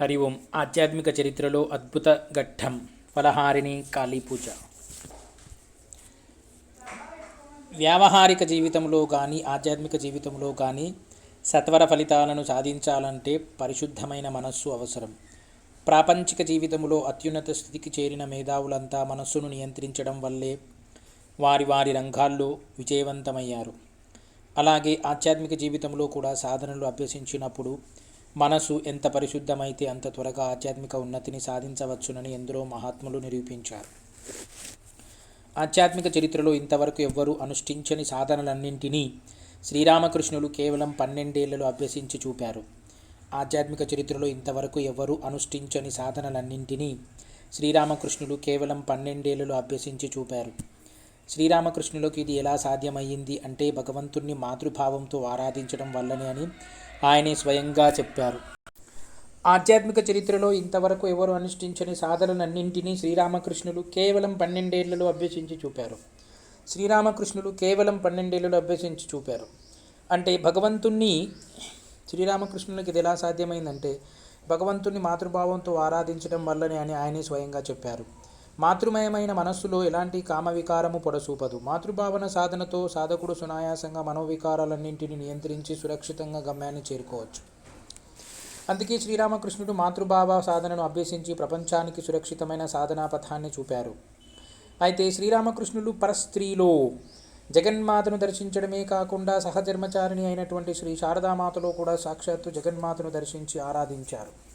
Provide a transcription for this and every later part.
హరి ఓం. ఆధ్యాత్మిక చరిత్రలో అద్భుత ఘట్టం. ఫలహారిణి కాళీ పూజ వ్యావహారిక జీవితంలో కానీ ఆధ్యాత్మిక జీవితంలో కానీ సత్వర ఫలితాలను సాధించాలంటే పరిశుద్ధమైన మనస్సు అవసరం. ప్రాపంచిక జీవితంలో అత్యున్నత స్థితికి చేరిన మేధావులంతా మనస్సును నియంత్రించడం వల్లే వారి వారి రంగాల్లో విజయవంతమయ్యారు. అలాగే ఆధ్యాత్మిక జీవితంలో కూడా సాధనలు అభ్యసించినప్పుడు మనసు ఎంత పరిశుద్ధమైతే అంత త్వరగా ఆధ్యాత్మిక ఉన్నతిని సాధించవచ్చునని ఎందరో మహాత్ములు నిరూపించారు. ఆధ్యాత్మిక చరిత్రలో ఇంతవరకు ఎవ్వరూ అనుష్ఠించని సాధనలన్నింటినీ శ్రీరామకృష్ణులు కేవలం పన్నెండేళ్ళలో అభ్యసించి చూపారు. ఆధ్యాత్మిక చరిత్రలో ఇంతవరకు ఎవ్వరూ అనుష్ఠించని సాధనలన్నింటినీ శ్రీరామకృష్ణులు కేవలం పన్నెండేళ్ళలో అభ్యసించి చూపారు. శ్రీరామకృష్ణులకు ఇది ఎలా సాధ్యమయ్యింది అంటే భగవంతుణ్ణి మాతృభావంతో ఆరాధించడం వల్లనే అని ఆయనే స్వయంగా చెప్పారు. ఆధ్యాత్మిక చరిత్రలో ఇంతవరకు ఎవరు అనుష్ఠించని సాధనలన్నింటినీ శ్రీరామకృష్ణులు కేవలం పన్నెండేళ్ళలో అభ్యసించి చూపారు. శ్రీరామకృష్ణులు కేవలం పన్నెండేళ్ళలో అభ్యసించి చూపారు. అంటే భగవంతుణ్ణి శ్రీరామకృష్ణులకి ఇది ఎలా సాధ్యమైందంటే భగవంతుణ్ణి మాతృభావంతో ఆరాధించడం వల్లనే అని ఆయనే స్వయంగా చెప్పారు. మాతృమయమైన మనస్సులో ఎలాంటి కామవికారము పొడసూపదు. మాతృభావన సాధనతో సాధకుడు సునాయాసంగా మనోవికారాలన్నింటినీ నియంత్రించి సురక్షితంగా గమ్యాన్ని చేరుకోవచ్చు. అందుకే శ్రీరామకృష్ణుడు మాతృభావ సాధనను అభ్యసించి ప్రపంచానికి సురక్షితమైన సాధనా పథాన్ని చూపారు. అయితే శ్రీరామకృష్ణులు పరస్త్రీలో జగన్మాతను దర్శించడమే కాకుండా సహధర్మచారిణి అయినటువంటి శ్రీ శారదామాతలో కూడా సాక్షాత్తు జగన్మాతను దర్శించి ఆరాధించారు.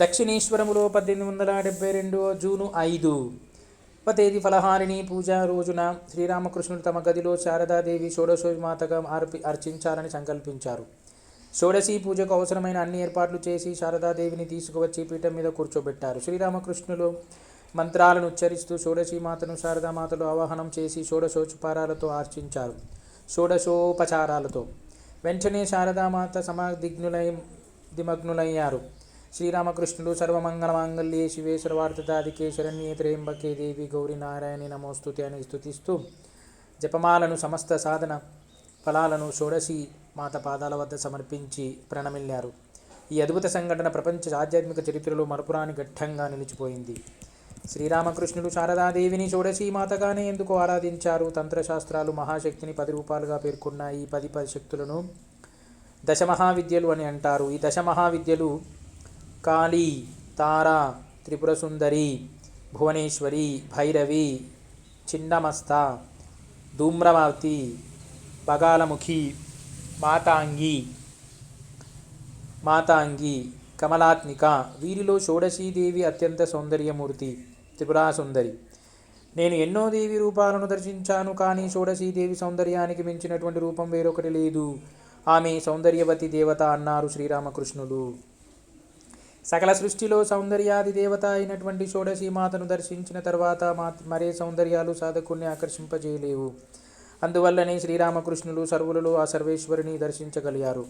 దక్షిణేశ్వరములో పద్దెనిమిది వందల డెబ్బై రెండు జూను ఐదు. తేదీ ఫలహారిణి పూజా రోజున శ్రీరామకృష్ణుడు తమ గదిలో శారదాదేవి షోడశోమాతగా అర్పి అర్చించాలని సంకల్పించారు. షోడశీ పూజకు అవసరమైన అన్ని ఏర్పాట్లు చేసి శారదాదేవిని తీసుకువచ్చి పీఠం మీద కూర్చోబెట్టారు. శ్రీరామకృష్ణులు మంత్రాలను ఉచ్చరిస్తూ షోడశీమాతను శారదామాతలో ఆవాహనం చేసి షోడశోపచారాలతో అర్చించారు షోడశోపచారాలతో. వెంటనే శారదామాత సమాధిగ్నులై దిమగ్నులయ్యారు. శ్రీరామకృష్ణుడు సర్వమంగళమాంగళ్యే శివే సర్వార్థదాదికే శరణ్యే త్రయంబకే దేవి గౌరీ నారాయణి నమోస్తుతి అని స్థుతిస్తూ జపమాలను సమస్త సాధన ఫలాలను షోడశి మాత పాదాల వద్ద సమర్పించి ప్రణమిల్లారు. ఈ అద్భుత సంఘటన ప్రపంచ ఆధ్యాత్మిక చరిత్రలో మరపురాని ఘట్టంగా నిలిచిపోయింది. శ్రీరామకృష్ణుడు శారదాదేవిని షోడశీ మాతగానే ఎందుకు ఆరాధించారు? తంత్రశాస్త్రాలు మహాశక్తిని పది రూపాలుగా పేర్కొన్న ఈ పది పది శక్తులను దశమహావిద్యలు అని అంటారు. ఈ దశమహావిద్యలు కాళీ తార త్రిపుర సుందరి భువనేశ్వరి భైరవి చిన్నమస్త ధూమ్రవతి బగాలముఖి మాతాంగి మాతాంగి కమలాత్మిక వీరిలో షోడశీదేవి అత్యంత సౌందర్యమూర్తి త్రిపురాసుందరి. నేను ఎన్నో దేవి రూపాలను దర్శించాను కానీ షోడశీదేవి సౌందర్యానికి మించినటువంటి రూపం వేరొకటి లేదు. ఆమె సౌందర్యవతి దేవత అన్నారు శ్రీరామకృష్ణులు. సకల సృష్టిలో సౌందర్యాది దేవత అయినటువంటి షోడశీ మాతను దర్శించిన తర్వాత మా మరే సౌందర్యాలు సాధకుణ్ణి ఆకర్షింపజేయలేవు. అందువల్లనే శ్రీరామకృష్ణులు సర్వులలో ఆ సర్వేశ్వరిని దర్శించగలిగారు.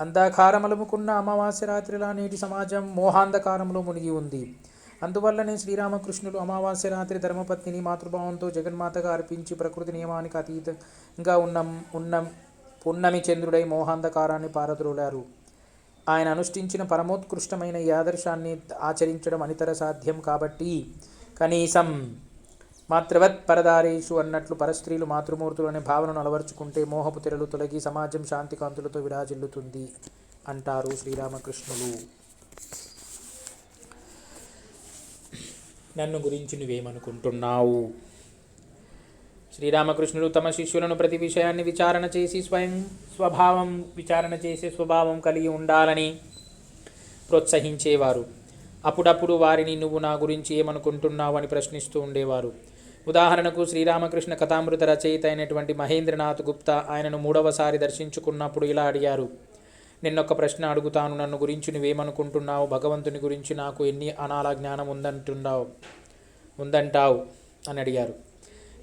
అంధాకారములముకున్న అమావాస్య రాత్రిలా నేటి సమాజం మోహాంధకారంలో మునిగి ఉంది. అందువల్లనే శ్రీరామకృష్ణులు అమావాస్య రాత్రి ధర్మపత్నిని మాతృభావంతో జగన్మాతగా అర్పించి ప్రకృతి నియమానికి అతీతంగా ఉన్న ఉన్న పున్నమి చంద్రుడై మోహాంధకారాన్ని పారద్రోలారు. ఆయన అనుష్ఠించిన పరమోత్కృష్టమైన ఈ ఆదర్శాన్ని ఆచరించడం అనితర సాధ్యం కాబట్టి కనీసం మాతృవత్ పరదారేషు అన్నట్లు పరస్త్రీలు మాతృమూర్తులు అనే భావనను అలవర్చుకుంటే మోహపు తెరలు తొలగి సమాజం శాంతికాంతులతో విడాజిల్లుతుంది విరాజిల్లుతుంది అంటారు శ్రీరామకృష్ణులు. నన్ను గురించి నువ్వేమనుకుంటున్నావు? శ్రీరామకృష్ణుడు తమ శిష్యులను ప్రతి విషయాన్ని విచారణ చేసి స్వయం స్వభావం విచారణ చేసే స్వభావం కలిగి ఉండాలని ప్రోత్సహించేవారు. అప్పుడప్పుడు వారిని నువ్వు నా గురించి ఏమనుకుంటున్నావు అని ప్రశ్నిస్తూ ఉండేవారు. ఉదాహరణకు శ్రీరామకృష్ణ కథామృత రచయిత అయినటువంటి మహేంద్రనాథ్ గుప్తా ఆయనను మూడవసారి దర్శించుకున్నప్పుడు ఇలా అడిగారు. నిన్నొక ప్రశ్న అడుగుతాను. నన్ను గురించి నువ్వేమనుకుంటున్నావు? భగవంతుని గురించి నాకు ఎన్ని అనాల జ్ఞానం ఉందంటున్నావు? ఉందంటావు? అని అడిగారు.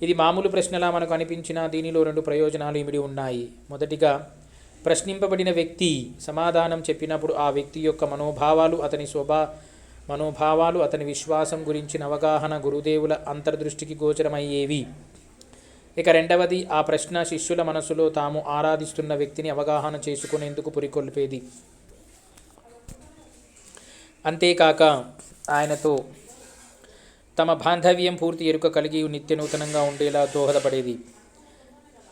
ఇది మామూలు ప్రశ్నలా మనకు అనిపించినా దీనిలో రెండు ప్రయోజనాలు ఇమిడి ఉన్నాయి. మొదటిగా ప్రశ్నింపబడిన వ్యక్తి సమాధానం చెప్పినప్పుడు ఆ వ్యక్తి యొక్క మనోభావాలు అతని స్వభా మనోభావాలు అతని విశ్వాసం గురించిన అవగాహన గురుదేవుల అంతర్దృష్టికి గోచరమయ్యేవి. ఇక రెండవది ఆ ప్రశ్న శిష్యుల మనసులో తాము ఆరాధిస్తున్న వ్యక్తిని అవగాహన చేసుకునేందుకు పురికొల్పేది. అంతేకాక ఆయనతో తమ బాంధవ్యం పూర్తి ఎరుక కలిగి నిత్య నూతనంగా ఉండేలా దోహదపడేది.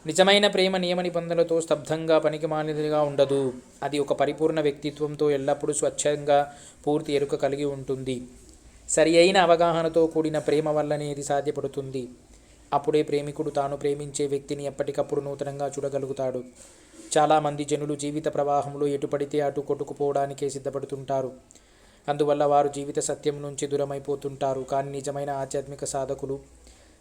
నిజమైన ప్రేమ నియమ నిబంధనలతో స్తబ్దంగా పనికిమాలినదిగా ఉండదు. అది ఒక పరిపూర్ణ వ్యక్తిత్వంతో ఎల్లప్పుడూ స్వచ్ఛంగా పూర్తి ఎరుక కలిగి ఉంటుంది. సరి అయిన అవగాహనతో కూడిన ప్రేమ వల్లనే ఇది సాధ్యపడుతుంది. అప్పుడే ప్రేమికుడు తాను ప్రేమించే వ్యక్తిని ఎప్పటికప్పుడు నూతనంగా చూడగలుగుతాడు. చాలామంది జనులు జీవిత ప్రవాహంలో ఎటుపడితే అటు కొట్టుకుపోవడానికే సిద్ధపడుతుంటారు. అందువల్ల వారు జీవిత సత్యం నుంచి దూరమైపోతుంటారు. కానీ నిజమైన ఆధ్యాత్మిక సాధకులు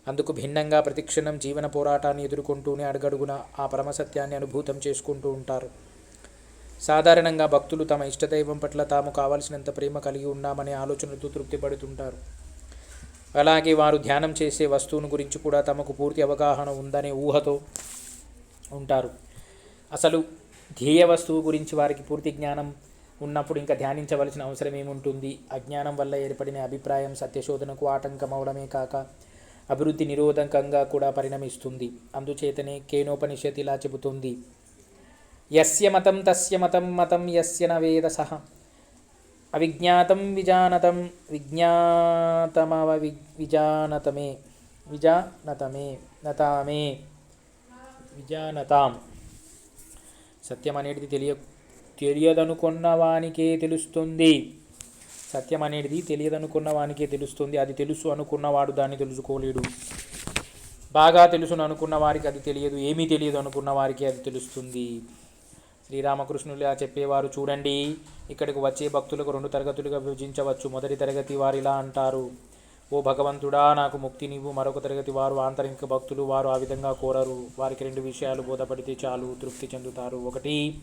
అందుకు భిన్నంగా ప్రతిక్షణం జీవన పోరాటాన్ని ఎదుర్కొంటూనే అడుగడుగున ఆ పరమసత్యాన్ని అనుభూతం చేసుకుంటూ ఉంటారు. సాధారణంగా భక్తులు తమ ఇష్టదైవం పట్ల తాము కావలసినంత ప్రేమ కలిగి ఉన్నామనే ఆలోచనతో తృప్తిపడుతుంటారు. అలాగే వారు ధ్యానం చేసే వస్తువును గురించి కూడా తమకు పూర్తి అవగాహన ఉందనే ఊహతో ఉంటారు. అసలు ధ్యేయ వస్తువు గురించి వారికి పూర్తి జ్ఞానం ఉన్నప్పుడు ఇంకా ధ్యానించవలసిన అవసరం ఏముంటుంది? అజ్ఞానం వల్ల ఏర్పడిన అభిప్రాయం సత్యశోధనకు ఆటంకం అవడమే కాక అభివృద్ధి నిరోధకంగా కూడా పరిణమిస్తుంది. అందుచేతనే కేనోపనిషత్ ఇలా చెబుతుంది. యస్య మతం తస్య మతం మతం యస్య న వేద సహ. అవిజ్ఞాతం విజానతం విజ్ఞాతమవ వి విజానతమే. విజానతమే. నతామే. విజానతాం. సత్యం అనేది తెలియ తెలియదనుకున్న వానికే తెలుస్తుంది. సత్యం అనేది తెలియదనుకున్న వానికే తెలుస్తుంది. అది తెలుసు అనుకున్నవాడు దాన్ని తెలుసుకోలేడు. బాగా తెలుసును అనుకున్న వారికి అది తెలియదు. ఏమీ తెలియదు అనుకున్న వారికి అది తెలుస్తుంది. శ్రీరామకృష్ణులు చెప్పేవారు చూడండి. ఇక్కడికి వచ్చే భక్తులకు రెండు తరగతులుగా విభజించవచ్చు. మొదటి తరగతి వారు ఇలా అంటారు. ఓ భగవంతుడా నాకు ముక్తి నీవు. మరొక తరగతి వారు ఆంతరిక భక్తులు. వారు ఆ విధంగా కోరరు. వారికి రెండు విషయాలు బోధపడితే చాలు. తృప్తి చెందుతారు. ఒకటి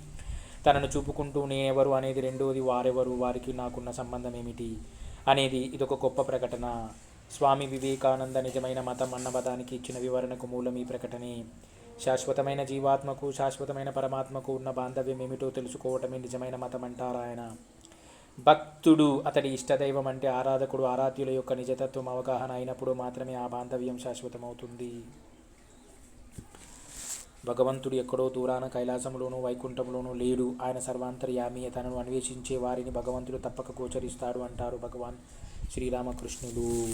తనను చూపుకుంటూనే ఎవరు అనేది రెండోది వారెవరు వారికి నాకున్న సంబంధం ఏమిటి అనేది ఇదొక గొప్ప ప్రకటన. స్వామి వివేకానంద నిజమైన మతం అన్నపదానికి ఇచ్చిన వివరణకు మూలం ఈ ప్రకటనే. శాశ్వతమైన జీవాత్మకు శాశ్వతమైన పరమాత్మకు ఉన్న బాంధవ్యం ఏమిటో తెలుసుకోవటమే నిజమైన మతం అంటారాయన భక్తుడు అతడి ఇష్టదైవం అంటే ఆరాధకుడు ఆరాధ్యుల యొక్క నిజతత్వం అవగాహన అయినప్పుడు మాత్రమే ఆ బాంధవ్యం శాశ్వతమవుతుంది. భగవంతుడు ఎక్కడో దూరాన కైలాసంలోనూ వైకుంఠంలోనూ లేడు. ఆయన సర్వాంతర్యామి తనను అన్వేషించే వారిని భగవంతుడు తప్పక గోచరిస్తాడు అంటారు భగవాన్ శ్రీరామకృష్ణులు.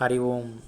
హరి ఓం.